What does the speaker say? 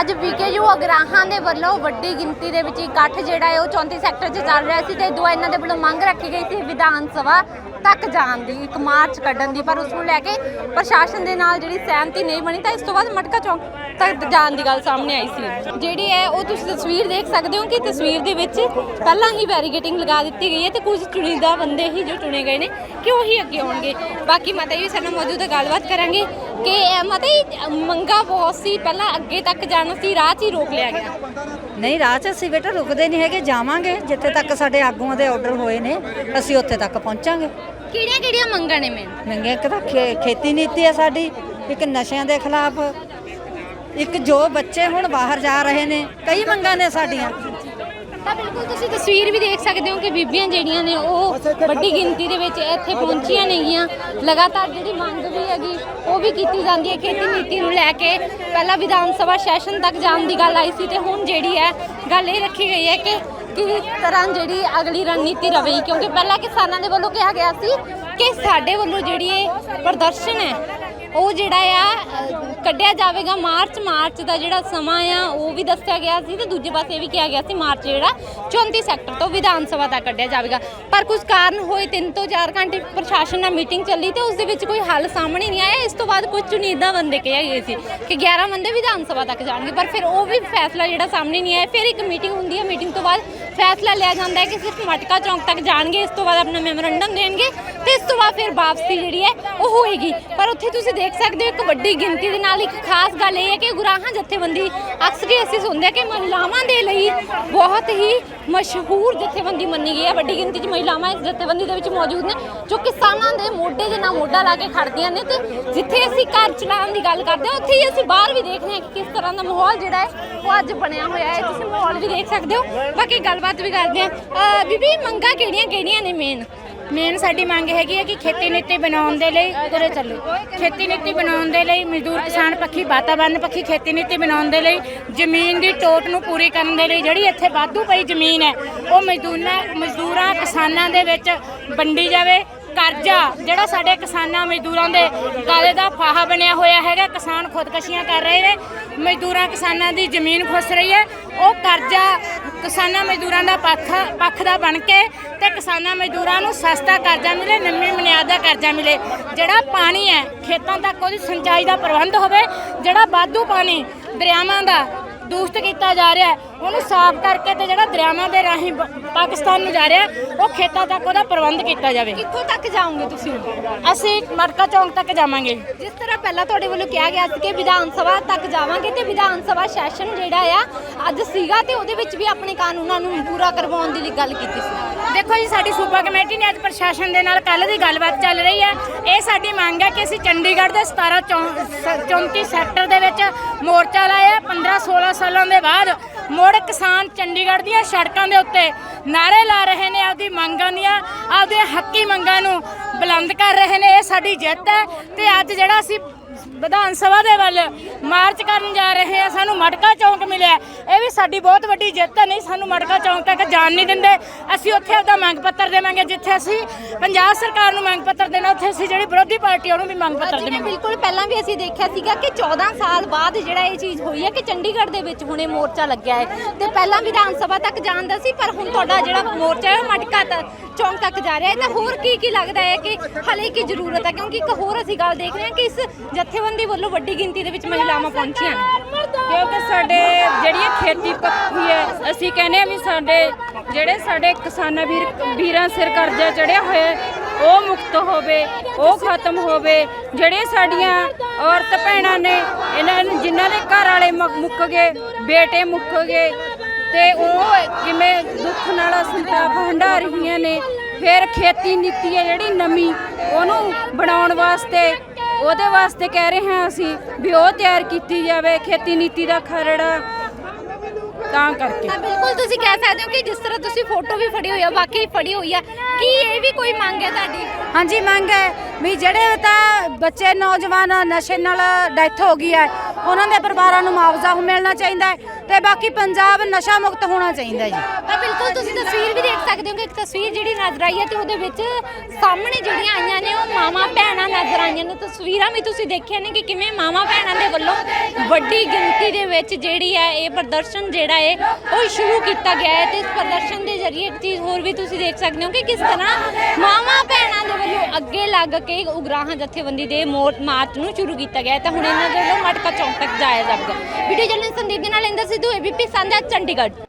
ਅੱਜ ਵੀਕੇਯੂ ਅਗਰਾਹਾਂ ਦੇ ਵੱਲੋਂ ਵੱਡੀ ਗਿਣਤੀ ਦੇ ਵਿੱਚ ਇਕੱਠ ਜਿਹੜਾ ਹੈ ਉਹ 34 ਸੈਕਟਰ 'ਚ ਚੱਲ ਰਿਹਾ ਸੀ ਤੇ ਦੋ ਇਹਨਾਂ ਦੇ ਵੱਲੋਂ ਮੰਗ ਰੱਖੀ ਗਈ ਸੀ ਵਿਧਾਨ ਸਭਾ। ਤੱਕ ਜਾਣ ਦੀ ਇੱਕ ਮਾਰਚ ਕੱਢਣ ਦੀ ਪਰ ਉਸ ਨੂੰ ਲੈ ਕੇ ਪ੍ਰਸ਼ਾਸਨ ਦੇ ਨਾਲ ਜਿਹੜੀ ਸਹਿਮਤੀ ਨਹੀਂ ਬਣੀ ਤਾਂ ਇਸ ਤੋਂ ਬਾਅਦ ਮਟਕਾ ਚੌਂਕ ਤੱਕ ਜਾਣ ਦੀ ਗੱਲ ਸਾਹਮਣੇ ਆਈ ਸੀ। ਜਿਹੜੀ ਹੈ ਉਹ ਤੁਸੀਂ ਤਸਵੀਰ ਦੇਖ ਸਕਦੇ ਹੋ ਕਿ ਤਸਵੀਰ ਦੇ ਵਿੱਚ ਪਹਿਲਾਂ ਹੀ ਬੈਰੀਗੇਟਿੰਗ ਲਗਾ ਦਿੱਤੀ ਗਈ ਹੈ ਤੇ ਕੁਝ ਚੁਣੀਦਾ ਬੰਦੇ ਹੀ ਜੋ ਚੁਣੇ ਗਏ ਨੇ ਕਿ ਉਹੀ ਅੱਗੇ ਆਉਣਗੇ? ਬਾਕੀ ਮਾਤਾ ਜੀ ਸਾਡੇ ਮੌਜੂਦ ਹੈ, ਗੱਲਬਾਤ ਕਰਾਂਗੇ ਕਿ ਮਾਤਾ ਜੀ ਮੰਗਾ ਬਹੁਤ ਸੀ ਪਹਿਲਾਂ ਅੱਗੇ ਤੱਕ ਜਾਣਾ ਸੀ ਰਾਹ 'ਚ ਹੀ ਰੋਕ ਲਿਆ ਗਿਆ। ਨਹੀਂ ਰਾਹ 'ਚ ਅਸੀਂ ਬੇਟਾ ਰੁਕਦੇ ਨਹੀਂ ਹੈਗੇ ਜਾਵਾਂਗੇ ਜਿੱਥੇ ਤੱਕ ਸਾਡੇ ਆਗੂਆਂ ਦੇ ਆਰਡਰ ਹੋਏ ਨੇ ਅਸੀਂ ਉੱਥੇ ਤੱਕ ਪਹੁੰਚਾਂਗੇ। ਕਿਹੜੀਆਂ ਕਿਹੜੀਆਂ ਮੰਗਾਂ ਨੇ ਮੈਂ ਮੰਗੇ ਇੱਕ ਤਾਂ ਖੇ- ਖੇਤੀ ਨੀਤੀ ਹੈ ਸਾਡੀ ਇੱਕ ਨਸ਼ਿਆਂ ਦੇ ਖਿਲਾਫ ਇੱਕ ਜੋ ਬੱਚੇ ਹੁਣ ਬਾਹਰ ਜਾ ਰਹੇ ਨੇ ਕਈ ਮੰਗਾਂ ਨੇ ਸਾਡੀਆਂ। ਤਾਂ ਬਿਲਕੁਲ ਤੁਸੀਂ ਤਸਵੀਰ ਵੀ ਦੇਖ ਸਕਦੇ ਹੋ ਕਿ ਬੀਬੀਆਂ ਜਿਹੜੀਆਂ ਨੇ ਉਹ ਵੱਡੀ ਗਿਣਤੀ ਦੇ ਵਿੱਚ ਇੱਥੇ ਪਹੁੰਚੀਆਂ ਨੇਗੀਆਂ। ਲਗਾਤਾਰ ਜਿਹੜੀ ਮੰਗ ਵੀ ਹੈਗੀ ਉਹ ਵੀ ਕੀਤੀ ਜਾਂਦੀ ਹੈ। ਖੇਤੀ ਨੀਤੀ ਨੂੰ ਲੈ ਕੇ ਪਹਿਲਾਂ ਵਿਧਾਨ ਸਭਾ ਸੈਸ਼ਨ ਤੱਕ ਜਾਣ ਦੀ ਗੱਲ ਆਈ ਸੀ ਤੇ ਹੁਣ ਜਿਹੜੀ ਹੈ ਗੱਲ ਇਹ ਰੱਖੀ ਗਈ ਹੈ ਕਿ ਕਿਸ ਤਰ੍ਹਾਂ ਜਿਹੜੀ ਅਗਲੀ ਰਣਨੀਤੀ ਰਵੇਗੀ? ਕਿਉਂਕਿ ਪਹਿਲਾਂ ਕਿਸਾਨਾਂ ਦੇ ਵੱਲੋਂ ਕਿਹਾ ਗਿਆ ਸੀ ਕਿ ਸਾਡੇ ਵੱਲੋਂ ਜਿਹੜੀ ਇਹ ਪ੍ਰਦਰਸ਼ਨ ਹੈ, ਉਹ ਜਿਹੜਾ ਆ ਕੱਢਿਆ ਜਾਵੇਗਾ ਮਾਰਚ ਮਾਰਚ ਦਾ ਜਿਹੜਾ ਸਮਾਂ ਆ, ਉਹ ਵੀ ਦੱਸਿਆ ਗਿਆ ਸੀ ਤੇ ਦੂਜੇ ਪਾਸੇ ਇਹ ਵੀ ਕਿਹਾ ਗਿਆ ਸੀ ਮਾਰਚ ਜਿਹੜਾ 34 ਸੈਕਟਰ ਤੋਂ ਵਿਧਾਨ ਸਭਾ ਤੱਕ ਕੱਢਿਆ ਜਾਵੇਗਾ। ਪਰ ਕੁਝ ਕਾਰਨ ਹੋਏ 3 ਤੋਂ 4 ਘੰਟੇ ਪ੍ਰਸ਼ਾਸਨ ਨਾਲ ਮੀਟਿੰਗ ਚੱਲੀ ਤੇ ਉਸ ਦੇ ਵਿੱਚ ਕੋਈ ਹੱਲ ਸਾਹਮਣੇ ਨਹੀਂ ਆਇਆ। ਇਸ ਤੋਂ ਬਾਅਦ ਕੁਝ ਚੁਣੀਦਾ ਬੰਦੇ ਕਿਹਾ ਗਏ ਸੀ ਕਿ 11 ਬੰਦੇ ਵਿਧਾਨ ਸਭਾ ਤੱਕ ਜਾਣਗੇ, ਪਰ ਫਿਰ ਉਹ ਵੀ ਫੈਸਲਾ ਜਿਹੜਾ ਸਾਹਮਣੇ ਨਹੀਂ ਆਇਆ। ਫਿਰ ਇੱਕ ਮੀਟਿੰਗ ਹੁੰਦੀ ਹੈ ਮੀਟਿੰਗ ਤੋਂ ਬਾਅਦ ਫੈਸਲਾ ਲਿਆ ਜਾਂਦਾ ਹੈ ਕਿ ਸਿਰਫ ਮਟਕਾ ਚੌਂਕ ਤੱਕ ਜਾਣਗੇ, ਇਸ ਤੋਂ ਬਾਅਦ ਆਪਣਾ ਮੈਮੋਰੰਡਮ ਦੇਣਗੇ। ਤੇ ਇਸ ਤੋਂ ਬਾਅਦ ਫਿਰ ਵਾਪਸੀ ਜਿਹੜੀ ਹੈ, ਉਹ ਹੋਏਗੀ। ਪਰ ਉੱਥੇ ਤੁਸੀਂ ਦੇਖ ਸਕਦੇ ਹੋ ਇੱਕ ਵੱਡੀ ਗਿਣਤੀ ਦੇ ਨਾਲ ਇੱਕ ਖਾਸ ਗੱਲ ਇਹ ਹੈ ਕਿ ਗੁਰਾਹਾਂ, ਜਥੇਬੰਦੀ ਅਕਸਰ ਹੀ ਅਸੀਂ ਸੁਣਦੇ ਕਿ ਮਹਿਲਾਵਾਂ ਦੇ ਲਈ ਬਹੁਤ ਹੀ ਮਸ਼ਹੂਰ ਜਥੇਬੰਦੀ ਮੰਨੀ ਗਈ ਹੈ। ਵੱਡੀ ਗਿਣਤੀ 'ਚ ਮਹਿਲਾਵਾਂ ਇਸ ਜਥੇਬੰਦੀ ਦੇ ਵਿੱਚ ਮੌਜੂਦ ਨੇ, ਜੋ ਕਿਸਾਨਾਂ ਦੇ ਮੋਢੇ ਦੇ ਨਾਲ ਮੋਢਾ ਲਾ ਕੇ ਖੜਦੀਆਂ ਨੇ ਤੇ ਜਿੱਥੇ ਅਸੀਂ ਘਰ ਚਲਾਉਣ ਦੀ ਗੱਲ ਕਰਦੇ ਹਾਂ, ਉੱਥੇ ਹੀ ਅਸੀਂ ਬਾਹਰ ਵੀ ਦੇਖਦੇ ਹਾਂ ਕਿ ਕਿਸ ਤਰ੍ਹਾਂ ਦਾ ਮਾਹੌਲ ਜਿਹੜਾ ਹੈ, ਉਹ ਅੱਜ ਬਣਿਆ ਹੋਇਆ ਹੈ। ਤੁਸੀਂ ਮਾਹੌਲ ਵੀ ਦੇਖ ਸਕਦੇ ਹੋ। ਬਾਕੀ ਗੱਲਬਾਤ ਵੀ ਕਰਦੇ ਹਾਂ। ਬੀਬੀ, ਮੰਗਾਂ ਕਿਹੜੀਆਂ ਕਿਹੜੀਆਂ ਨੇ ਮੇਨ ਮੇਨ ਸਾਡੀ ਮੰਗ ਹੈਗੀ ਹੈ ਕਿ ਖੇਤੀ ਨੀਤੀ ਬਣਾਉਣ ਦੇ ਲਈ ਉਰੇ ਚੱਲੋ। ਖੇਤੀ ਨੀਤੀ ਬਣਾਉਣ ਦੇ ਲਈ ਮਜ਼ਦੂਰ ਕਿਸਾਨ ਪੱਖੀ, ਵਾਤਾਵਰਨ ਪੱਖੀ ਖੇਤੀ ਨੀਤੀ ਬਣਾਉਣ ਦੇ ਲਈ ਜ਼ਮੀਨ ਦੀ ਟੋਟ ਨੂੰ ਪੂਰੀ ਕਰਨ ਦੇ ਲਈ ਜਿਹੜੀ ਇੱਥੇ ਵਾਧੂ ਪਈ ਜ਼ਮੀਨ ਹੈ, ਉਹ ਮਜ਼ਦੂਰਾਂ ਮਜ਼ਦੂਰਾਂ ਕਿਸਾਨਾਂ ਦੇ ਵਿੱਚ ਵੰਡੀ ਜਾਵੇ। ਕਰਜ਼ਾ, ਜਿਹੜਾ ਸਾਡੇ ਕਿਸਾਨਾਂ ਮਜ਼ਦੂਰਾਂ ਦੇ ਕਾਲੇ ਦਾ ਫਾਹਾ ਬਣਿਆ ਹੋਇਆ ਹੈਗਾ, ਕਿਸਾਨ ਖੁਦਕਸ਼ੀਆਂ ਕਰ ਰਹੇ ਨੇ, ਮਜ਼ਦੂਰਾਂ ਕਿਸਾਨਾਂ ਦੀ ਜ਼ਮੀਨ ਖੁੱਸ ਰਹੀ ਹੈ, ਉਹ ਕਰਜ਼ਾ ਕਿਸਾਨਾਂ ਮਜ਼ਦੂਰਾਂ ਦਾ ਪੱਖ ਪੱਖ ਦਾ ਬਣ ਕੇ ਤੇ ਕਿਸਾਨਾਂ ਮਜ਼ਦੂਰਾਂ ਨੂੰ ਸਸਤਾ ਕਰਜ਼ਾ ਮਿਲੇ ਨਵੀਂ ਬੁਨਿਆਦ ਦਾ ਕਰਜ਼ਾ ਮਿਲੇ। ਜਿਹੜਾ ਪਾਣੀ ਹੈ, ਖੇਤਾਂ ਤੱਕ ਉਹਦੀ ਸਿੰਚਾਈ ਦਾ ਪ੍ਰਬੰਧ ਹੋਵੇ, ਜਿਹੜਾ ਵਾਧੂ ਪਾਣੀ ਦਰਿਆਵਾਂ ਦਾ ਦੂਸ਼ਿਤ ਕੀਤਾ ਜਾ ਰਿਹਾ ਹੈ। ਉਹਨੂੰ ਸਾਫ਼ ਕਰਕੇ ਤੇ ਜਿਹੜਾ ਦਰਿਆਵਾਂ ਦੇ ਰਾਹੀਂ ਬ- ਪਾਕਿਸਤਾਨ ਨੂੰ ਜਾ ਰਿਹਾ ਹੈ, ਉਹ ਖੇਤਾਂ ਤੱਕ ਉਹਦਾ ਪ੍ਰਬੰਧ ਕੀਤਾ ਜਾਵੇ। ਕਿੱਥੋਂ ਤੱਕ ਜਾਓਗੇ ਤੁਸੀਂ ਅਸੀਂ ਮਰਕਾ ਚੌਂਕ ਤੱਕ ਜਾਵਾਂਗੇ। ਜਿਸ ਤਰ੍ਹਾਂ ਪਹਿਲਾਂ ਤੁਹਾਡੇ ਵੱਲੋਂ ਕਿਹਾ ਗਿਆ ਸੀ ਕਿ ਵਿਧਾਨ ਸਭਾ ਤੱਕ ਜਾਵਾਂਗੇ ਤੇ ਵਿਧਾਨ ਸਭਾ ਸੈਸ਼ਨ ਜਿਹੜਾ ਆ ਅੱਜ ਸੀਗਾ ਤੇ ਉਹਦੇ ਵਿੱਚ ਵੀ ਆਪਣੇ ਕਾਨੂੰਨਾਂ ਨੂੰ ਪੂਰਾ ਕਰਵਾਉਣ ਦੀ ਗੱਲ ਕੀਤੀ ਸੀ। ਦੇਖੋ ਜੀ, ਸਾਡੀ ਸੂਬਾ ਕਮੇਟੀ ਨੇ ਅੱਜ ਪ੍ਰਸ਼ਾਸਨ ਦੇ ਨਾਲ ਕੱਲ ਦੀ ਗੱਲਬਾਤ ਚੱਲ ਰਹੀ ਹੈ ਇਹ ਸਾਡੀ ਮੰਗ ਹੈ ਕਿ ਅਸੀਂ ਚੰਡੀਗੜ੍ਹ ਦੇ 17 ਚੌਂ- ਸ- 34 ਸੈਕਟਰ ਦੇ ਵਿੱਚ ਮੋਰਚਾ ਲਾਇਆ 15 16 ਸਾਲਾਂ ਦੇ ਬਾਅਦ ਮੁੜ ਕਿਸਾਨ ਚੰਡੀਗੜ੍ਹ ਦੀਆਂ ਸੜਕਾਂ ਦੇ ਉੱਤੇ ਨਾਰੇ ਲਾ ਰਹੇ ਨੇ, ਆਪਦੀ ਮੰਗਾਂ ਦੀਆਂ ਆਪਦੇ ਹੱਕੀ ਮੰਗਾਂ ਨੂੰ ਬੁਲੰਦ ਕਰ ਰਹੇ ਨੇ। ਇਹ ਸਾਡੀ ਜਿੱਤ ਹੈ ਤੇ ਅੱਜ ਜਿਹੜਾ ਅਸੀਂ ਵਿਧਾਨ ਸਭਾ ਦੇ ਵੱਲ ਮਾਰਚ ਕਰਨ ਜਾ ਰਹੇ ਆ ਸਾਨੂੰ ਮਟਕਾ ਚੌਂਕ ਮਿਲਿਆ। ਇਹ ਵੀ ਸਾਡੀ ਬਹੁਤ ਵੱਡੀ ਜਿੱਤ ਹੈ ਨਹੀਂ ਸਾਨੂੰ ਮਟਕਾ ਚੌਂਕ ਤੱਕ ਜਾਣ ਨਹੀਂ ਦਿੰਦੇ। ਅਸੀਂ ਉੱਥੇ ਆਪਦਾ ਮੰਗ ਪੱਤਰ ਦੇਵਾਂਗੇ ਜਿੱਥੇ ਅਸੀਂ ਪੰਜਾਬ ਸਰਕਾਰ ਨੂੰ ਮੰਗ ਪੱਤਰ ਦੇਣਾ ਉੱਥੇ ਅਸੀਂ ਜਿਹੜੀ ਵਿਰੋਧੀ ਪਾਰਟੀ ਉਹਨੂੰ ਵੀ ਮੰਗ ਪੱਤਰ ਦੇਵਾਂਗੇ ਬਿਲਕੁਲ ਪਹਿਲਾਂ ਵੀ ਅਸੀਂ ਦੇਖਿਆ ਸੀਗਾ ਕਿ 14 ਸਾਲ ਬਾਅਦ ਜਿਹੜਾ ਇਹ ਚੀਜ਼ ਹੋਈ ਹੈ ਕਿ ਚੰਡੀਗੜ੍ਹ ਦੇ ਵਿੱਚ ਹੁਣੇ ਮੋਰਚਾ ਲੱਗਿਆ ਹੈ। ਤੇ ਪਹਿਲਾਂ ਵਿਧਾਨ ਸਭਾ ਤੱਕ ਜਾਂਦਾ ਸੀ ਪਰ ਹੁਣ ਤੁਹਾਡਾ ਜਿਹੜਾ ਮੋਰਚਾ ਹੈ ਉਹ ਮਟਕਾ ਤੱਕ ਚੌਂਕ ਤੱਕ ਜਾ ਰਿਹਾ ਹੈ। ਤਾਂ ਹੋਰ ਕੀ ਕੀ ਲੱਗਦਾ ਹੈ ਕਿ ਹਲੇ ਕੀ ਜ਼ਰੂਰਤ ਹੈ? ਕਿਉਂਕਿ ਇੱਕ ਹੋਰ ਅਸੀਂ ਗੱਲ ਦੇਖ ਰਹੇ ਹਾਂ ਕਿ ਇਸ ਜਥੇਬੰਦੀ ਵੱਲੋਂ ਵੱਡੀ ਗਿਣਤੀ ਦੇ ਵਿੱਚ ਮਹਿਲਾਵਾਂ ਪਹੁੰਚੀਆਂ ਨੇ। ਕਿਉਂਕਿ ਸਾਡੇ ਜਿਹੜੀ ਖੇਤੀ ਪੱਕੀ ਹੈ, ਅਸੀਂ ਕਹਿੰਦੇ ਆ ਵੀ ਸਾਡੇ ਜਿਹੜੇ ਸਾਡੇ ਕਿਸਾਨਾਂ ਵੀਰ, ਵੀਰਾਂ ਸਿਰ ਕਰਜ਼ਾ ਚੜਿਆ ਹੋਇਆ ਉਹ ਮੁਕਤ ਹੋਵੇ, ਉਹ ਖਤਮ ਹੋਵੇ। ਜਿਹੜੇ ਸਾਡੀਆਂ ਔਰਤ ਭੈਣਾਂ ਨੇ, ਇਹਨਾਂ ਨੂੰ ਜਿਨ੍ਹਾਂ ਦੇ ਘਰ ਵਾਲੇ ਮ- ਮੁੱਕ ਗਏ, ਬੇਟੇ ਮੁੱਕ ਗਏ, ਤੇ ਉਹ ਕਿਵੇਂ ਦੁੱਖ ਨਾਲ ਸੰਤਾਪ ਹੰਢਾ ਰਹੀਆਂ ਨੇ, ਫਿਰ ਖੇਤੀ ਨੀਤੀ ਹੈ ਜਿਹੜੀ ਨਵੀਂ, ਉਹਨੂੰ ਬਣਾਉਣ ਵਾਸਤੇ ਉਹਦੇ ਵਾਸਤੇ ਕਹਿ ਰਹੇ ਹਾਂ ਅਸੀਂ ਵੀ ਉਹ ਤਿਆਰ ਕੀਤੀ ਜਾਵੇ ਖੇਤੀ ਨੀਤੀ ਦਾ ਖਰੜਾ ਤਾਂ ਕਰਕੇ। ਤਾਂ ਬਿਲਕੁਲ ਤੁਸੀਂ ਕਹਿ ਸਕਦੇ ਹੋ ਕਿ ਜਿਸ ਤਰ੍ਹਾਂ ਤੁਸੀਂ ਫੋਟੋ ਵੀ ਫੜੀ ਹੋਈ ਆ ਬਾਕੀ ਫੜੀ ਹੋਈ ਆ। ਕੀ ਇਹ ਵੀ ਕੋਈ ਮੰਗ ਹੈ ਤੁਹਾਡੀ? ਹਾਂਜੀ ਮੰਗ ਹੈ। ਵੀ ਜਿਹੜੇ ਤਾਂ ਬੱਚੇ ਨੌਜਵਾਨ ਨਸ਼ੇ ਨਾਲ ਡੈਥ ਹੋ ਗਈ ਹੈ, ਉਹਨਾਂ ਦੇ ਪਰਿਵਾਰਾਂ ਨੂੰ ਮੁਆਵਜ਼ਾ ਮਿਲਣਾ ਚਾਹੀਦਾ ਹੈ ਤੇ ਬਾਕੀ ਪੰਜਾਬ ਨਸ਼ਾ ਮੁਕਤ ਹੋਣਾ ਚਾਹੀਦਾ ਜੀ। ਤਾਂ ਬਿਲਕੁਲ ਤੁਸੀਂ ਤਸਵੀਰ ਵੀ ਦੇਖ ਸਕਦੇ ਹੋ ਕਿ ਇੱਕ ਤਸਵੀਰ ਜਿਹੜੀ ਨਜ਼ਰ ਆਈ ਹੈ ਤੇ ਉਹਦੇ ਵਿੱਚ ਸਾਹਮਣੇ ਜਿਹੜੀਆਂ ਆਈਆਂ ਨੇ, ਉਹ ਮਾਵਾਂ ਭੈਣਾਂ ਨਜ਼ਰ ਆਈਆਂ ਨੇ। ਤਸਵੀਰਾਂ ਵੀ ਤੁਸੀਂ ਦੇਖਿਆ ਨੇ ਕਿ ਕਿਵੇਂ ਮਾਵਾਂ ਭੈਣਾਂ ਦੇ ਵੱਲੋਂ ਵੱਡੀ ਗਿਣਤੀ ਦੇ ਵਿੱਚ ਜਿਹੜੀ ਹੈ ਇਹ ਪ੍ਰਦਰਸ਼ਨ ਜਿਹੜਾ ਹੈ, ਉਹ ਸ਼ੁਰੂ ਕੀਤਾ ਗਿਆ ਹੈ ਤੇ ਇਸ ਪ੍ਰਦਰਸ਼ਨ ਦੇ ਜ਼ਰੀਏ ਇੱਕ ਚੀਜ਼ ਹੋਰ ਵੀ ਤੁਸੀਂ ਦੇਖ ਸਕਦੇ ਹੋ ਕਿ ਕਿਸ ਤਰ੍ਹਾਂ ਮਾਵਾਂ ਭੈਣਾਂ ਦੇ ਵੱਲੋਂ ਅੱਗੇ ਲੱਗ ਕੇ ਉਗਰਾਹਾਂ ਜਥੇਬੰਦੀ ਦੇ ਮੋਰ- ਮਾਰਚ ਨੂੰ ਸ਼ੁਰੂ ਕੀਤਾ ਗਿਆ ਹੈ। ਤਾਂ ਹੁਣ ਇਹਨਾਂ ਦੇ ਵੱਲੋਂ ਮਟਕਾ ਚੌਂਕ ਤੱਕ ਜਾਇਆ ਜਾਵੇਗਾ। ਵੀਡੀਓ ਜਰਨਲਿਸਟ ਸੰਦੀਪ ਦੇ ਨਾਲ ਇੰਦਰ ਸਿੱਧੂ, ਏਬੀਪੀ ਸੰਧਾ, ਚੰਡੀਗੜ੍ਹ।